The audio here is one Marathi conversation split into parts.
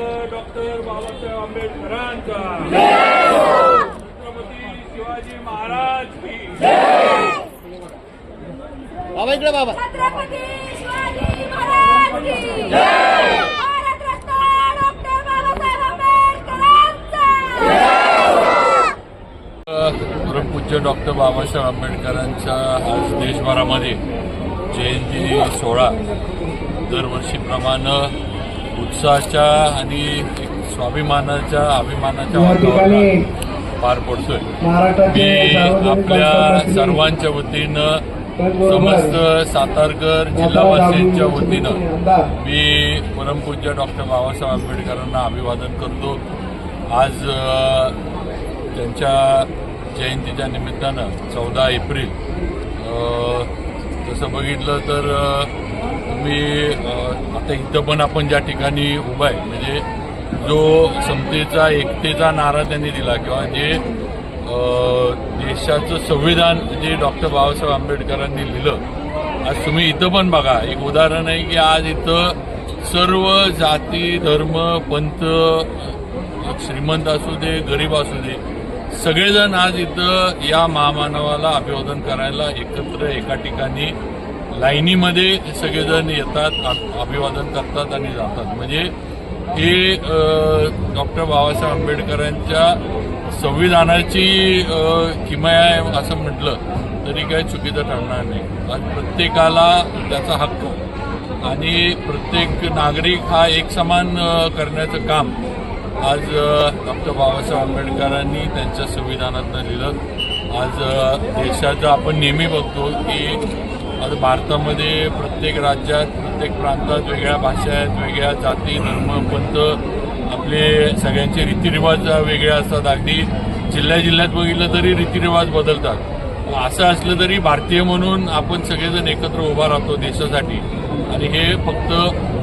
डॉक्टर बाबासाहेब आंबेडकरांचा. छत्रपती शिवाजी महाराज की. बाबा इकडे बाबा. डॉक्टर बाबासाहेब आंबेडकरांचा. आंबेडकरांच्या आज देशभरामध्ये जयंती सोहळा दरवर्षीप्रमाणे उत्साहाच्या आणि स्वाभिमानाच्या अभिमानाच्या वातावरणात पार पडतोय. मी आपल्या सर्वांच्या वतीनं समस्त सातारकर जिल्हावासियांच्या वतीनं मी परमपूज्य डॉक्टर बाबासाहेब आंबेडकरांना अभिवादन करतो. आज त्यांच्या जयंतीच्या निमित्तानं चौदा एप्रिल तसं बघितलं तर तुम्ही आता इथं पण आपण ज्या ठिकाणी उभा आहे म्हणजे जो समतेचा एकतेचा नारा त्यांनी दिला किंवा जे देशाचं संविधान जे डॉक्टर बाबासाहेब आंबेडकरांनी लिहिलं आज तुम्ही इथं पण बघा एक उदाहरण आहे की आज इथं सर्व जाती धर्म पंथ श्रीमंत असू दे गरीब असू दे सगळेजण आज इथं या महामानवाला अभिवादन करायला एकत्र एका ठिकाणी लाईनीमध्ये सगळेजण येतात अभिवादन करतात आणि जातात. म्हणजे हे डॉक्टर बाबासाहेब आंबेडकरांच्या संविधानाची किमया आहे असं म्हटलं तरी काही चुकीचं ठरणार नाही. आज प्रत्येकाला त्याचा हक्क आणि प्रत्येक नागरिक हा एक समान करण्याचं काम आज डॉक्टर बाबासाहेब आंबेडकरांनी त्यांच्या संविधानातनं लिहिलं. आज देशाचं आपण नेहमी बघतो की आज भारतामध्ये प्रत्येक राज्यात प्रत्येक प्रांतात वेगळ्या भाषा आहेत वेगळ्या जाती धर्म पंथ आपले सगळ्यांचे रीतिरिवाज वेगळे असतात. अगदी जिल्ह्या जिल्ह्यात बघितलं तरी रीतिरिवाज बदलतात. असं असलं तरी भारतीय म्हणून आपण सगळेजण एकत्र उभा राहतो देशासाठी. आणि हे फक्त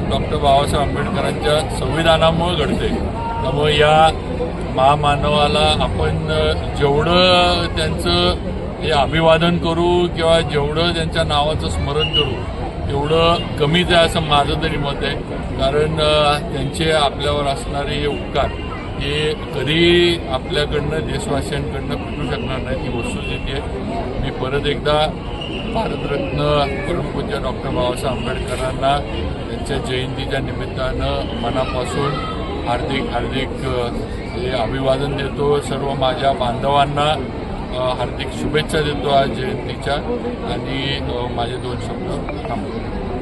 डॉक्टर बाबासाहेब आंबेडकरांच्या संविधानामुळे घडते त्यामुळे या महामानवाला आपण जेवढं त्यांचं हे अभिवादन करू किंवा जेवढं त्यांच्या नावाचं स्मरण करू तेवढं कमीच आहे असं माझं तरी मत आहे. कारण त्यांचे आपल्यावर असणारे हे उपकार हे कधी आपल्याकडनं देशवासियांकडनं फिटू शकणार नाही ती वस्तुस्थिती आहे. मी परत एकदा भारतरत्न परमपूज्य डॉक्टर बाबासाहेब आंबेडकरांना त्यांच्या जयंतीच्या निमित्तानं मनापासून हार्दिक हार्दिक हे अभिवादन देतो सर्व माझ्या बांधवांना. हार्दिक शुभेच्छा देतो आज जयंतीच्या. आणि माझे दोन शब्द थांबतो